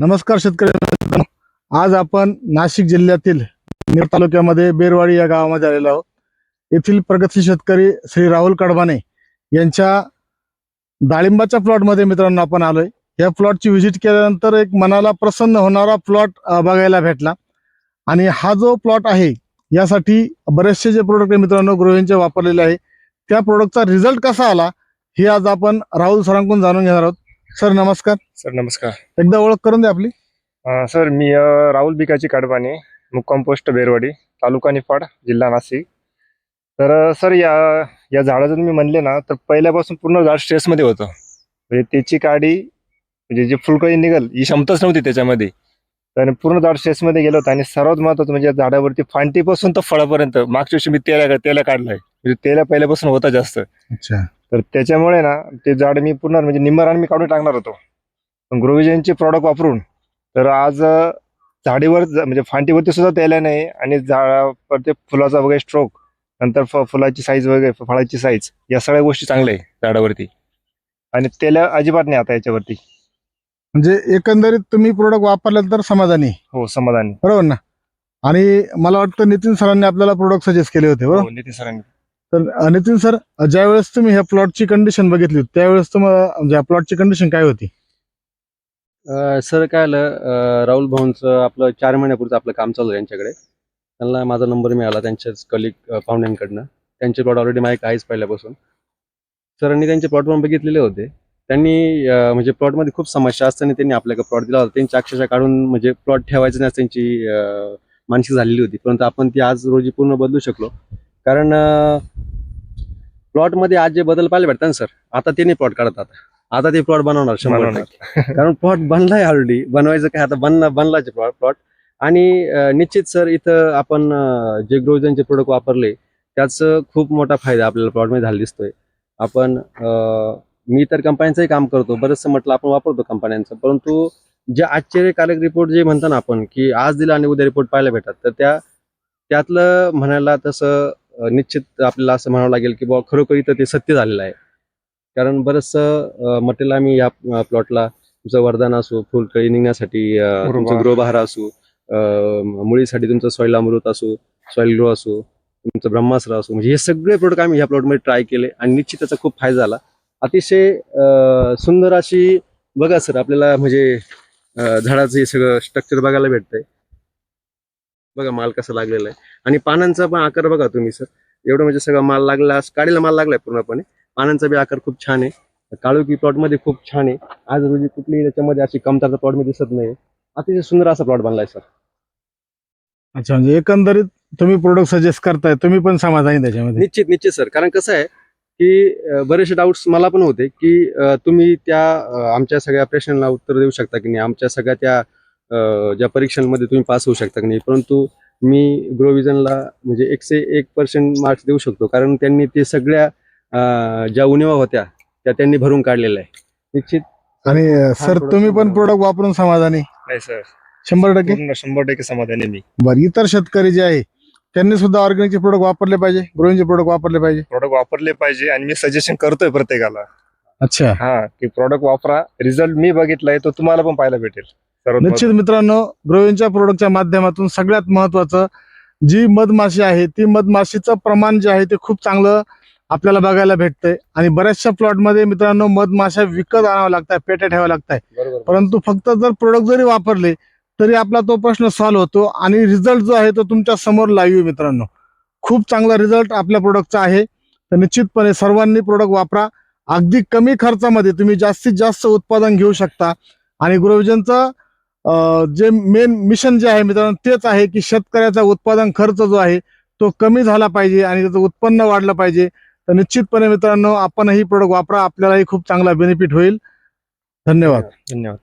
नमस्कार शेतकरी आज आपण नाशिक जिल्ह्यातील नेर तालुक्यामध्ये बेरवाडी या गावामध्ये आलेलो आहोत. येथील प्रगतशील शेतकरी श्री राहुल कडबाने यांच्या डाळिंबाच्या प्लॉटमध्ये मित्रांनो आपण आलोय. या प्लॉटची व्हिजिट केल्यानंतर एक मनाला प्रसन्न होणारा प्लॉट बघायला भेटला. आणि हा जो प्लॉट आहे यासाठी बरेचसे जे प्रोडक्ट मित्रांनो गृहिणीचे वापरलेले आहे. त्या प्रोडक्टचा रिझल्ट कसा आला हे आज आपण राहुल सरांकडून जाणून घेणार आहोत. सर नमस्कार. सर नमस्कार. एकदा ओळख करून द्या आपली. अं, सर मी अं, राहुल बिकाची काडबाने मुक्काम पोस्ट बेरवाडी तालुका निफाड जिल्हा नाशिक. तर अं, सर या या झाडाचं तुम्ही म्हणले ना तर पहिल्यापासून पूर्ण झाड स्ट्रेसमध्ये होतं. म्हणजे त्याची काडी म्हणजे जे फुलकळी निघल ही क्षमताच नव्हती त्याच्यामध्ये. तर पूर्ण झाड स्ट्रेसमध्ये गेलं होतं आणि सर्वात महत्त्वाचं म्हणजे या झाडावरती फांटीपासून तर फळापर्यंत. मागच्या वर्षी मी तेला तेला काढलाय. म्हणजे तेला पहिल्यापासून होता जास्त. अच्छा. तर त्याच्यामुळे ना ते झाड मी पूर्ण म्हणजे निम्मरान मी काढून टाकणार होतो. पण ग्रोविजनचे प्रॉडक्ट वापरून तर आज झाडीवर म्हणजे फांटीवरती सुद्धा त्याला नाही आणि झाडावर ते फुलाचा वगैरे स्ट्रोक नंतर फ फुलाची साईज वगैरे फळाची साईज या सगळ्या गोष्टी चांगल्या आहे झाडावरती. आणि तेला अजिबात नाही आता याच्यावरती. म्हणजे एकंदरीत तुम्ही प्रोडक्ट वापरले तर समाधानी. हो समाधानी. बरोबर ना? आणि मला वाटतं नितीन सरांनी आपल्याला प्रोडक्ट सजेस्ट केले होते बरोबर? हो, नितीन सरांनी. तर अं, नितीन सर ज्यावेळेस तुम्ही ह्या प्लॉटची कंडिशन बघितली होती, त्यावेळेस तुम्हाला म्हणजे या प्लॉटची कंडिशन काय होती? सर काय आलं राहुल भाऊंचं आपलं चार महिन्यापूर्वीच आपलं काम चालू आहे यांच्याकडे. त्यांना माझा नंबर मिळाला त्यांच्याच कलिक पाहुण्यांकडनं. त्यांचे प्लॉट ऑलरेडी माझ्या आहेच पहिल्यापासून. सरांनी त्यांचे प्लॉट पण बघितलेले होते. त्यांनी म्हणजे प्लॉटमध्ये खूप समस्या असताना त्यांनी आपल्याकडे प्लॉट दिला होता. त्यांची अक्षरशः काढून म्हणजे प्लॉट ठेवायचं नाही त्यांची मानसिक झालेली होती. परंतु आपण ती आज रोजी पूर्ण बदलू शकलो. कारण प्लॉटमध्ये आज जे बदल पाहायला भेटतात सर आता ते नाही प्लॉट काढत आता. ते प्लॉट बनवणार शंभर. टक्के. कारण प्लॉट बनलाय ऑलरेडी बनवायचं काय? आता बनला बनलाच प्लॉट प्लॉट आणि निश्चित सर इथं आपण जे ग्रोजनचे प्रोडक्ट वापरले त्याचं खूप मोठा फायदा आपल्याला प्लॉटमध्ये झाला दिसतोय. आपण मी तर कंपन्यांचंही काम करतो. बरंचसं म्हटलं आपण वापरतो कंपन्यांचं परंतु जे आश्चर्यकारक रिपोर्ट जे म्हणतो ना आपण की आज दिला आणि उद्या रिपोर्ट पाहायला भेटतात तर त्या त्यातलं म्हणायला तसं निश्चित आपल्याला असं म्हणावं लागेल की बाबा खरोखर इथं ते सत्य झालेलं आहे. कारण बरंचसं मटेरियल आम्ही या प्लॉटला तुमचं वरदान असो फुलकळी निघण्यासाठी तुमचं बहार. ग्रो बहार असो मुळीसाठी तुमचं सॉईल अमृत असो सॉईल ग्रो असो तुमचं ब्रह्मास्त्र असो म्हणजे हे सगळे प्रोडक्ट आम्ही ह्या प्लॉटमध्ये ट्राय केले आणि निश्चित त्याचा खूप फायदा झाला. अतिशय सुंदर अशी बघा सर आपल्याला म्हणजे झाडाचं हे सगळं स्ट्रक्चर बघायला भेटतंय. बघा माल कसा लागलेला आहे. आणि पानांचा पण आकार बघा तुम्ही सर. एवढं म्हणजे सगळं माल लागला काढीला माल लागलाय पूर्णपणे. पानांचा बी आकार खूप छान आहे. काळोखी प्लॉटमध्ये खूप छान आहे. आज रोजी कुठलीही त्याच्यामध्ये अशी कमतरता प्लॉटमध्ये दिसत नाही अतिशय सुंदर असा प्लॉट बनलाय सर. अच्छा म्हणजे एकंदरीत तुम्ही प्रोडक्ट सजेस्ट करताय तुम्ही पण समाधानी त्याच्यामध्ये. निश्चित निश्चित सर. कारण कसं आहे की बरेचसे डाऊट्स मला पण होते की तुम्ही त्या आमच्या सगळ्या प्रश्नांना उत्तर देऊ शकता की नाही? आमच्या सगळ्या त्या ज्या परीक्षांमध्ये तुम्ही पास होऊ शकता की नाही. परंतु मी ग्रोविजनला म्हणजे एकशे एक पर्सेंट मार्क्स देऊ शकतो. कारण त्यांनी ते सगळ्या ज्या उणिवा होत्या त्या त्यांनी भरून काढलेल्या आहे निश्चित. आणि सर तुम्ही पण. प्रोडक्ट वापरून समाधानी? नाही सर शंभर टक्के? शंभर टक्के समाधानी आहे मी. बरं इतर शेतकरी जे आहे त्यांनी सुद्धा ऑर्गॅनिकचे प्रोडक्ट वापरले पाहिजे? ग्रोईंगचे प्रोडक्ट वापरले पाहिजे? प्रॉडक्ट वापरले पाहिजे आणि मी सजेशन करतोय प्रत्येकाला. अच्छा. हा की प्रॉडक्ट वापरा. रिझल्ट मी बघितलाय तो तुम्हाला पण पाहायला भेटेल. निश्चित मित्रांनो ग्रोविनच्या प्रोडक्टच्या माध्यमातून सगळ्यात महत्वाचं जी मधमाशी आहे ती मधमाशीचं प्रमाण जे आहे ते खूप चांगलं आपल्याला बघायला भेटतंय. आणि बऱ्याचशा प्लॉटमध्ये मित्रांनो मधमाशा विकत आणावं लागतात पेट्या ठेवावं लागतात परंतु फक्त जर प्रोडक्ट जरी वापरले तरी आपला तो प्रश्न सॉल्व्ह होतो आणि रिझल्ट जो आहे तो तुमच्यासमोर लाईव्ह मित्रांनो. खूप चांगला रिझल्ट आपल्या प्रोडक्टचा आहे. तर निश्चितपणे सर्वांनी प्रोडक्ट वापरा. अगदी कमी खर्चामध्ये तुम्ही जास्तीत जास्त उत्पादन घेऊ शकता. आणि ग्रोविजनचं जे मेन मिशन जे आहे मित्रांनो तेच आहे की शेतकऱ्याचा उत्पादन खर्च जो आहे तो कमी झाला पाहिजे आणि त्याचं उत्पन्न वाढलं पाहिजे. तर निश्चितपणे मित्रांनो आपणही प्रोडक्ट वापरा आपल्यालाही खूप चांगला बेनिफिट होईल. धन्यवाद. धन्यवाद.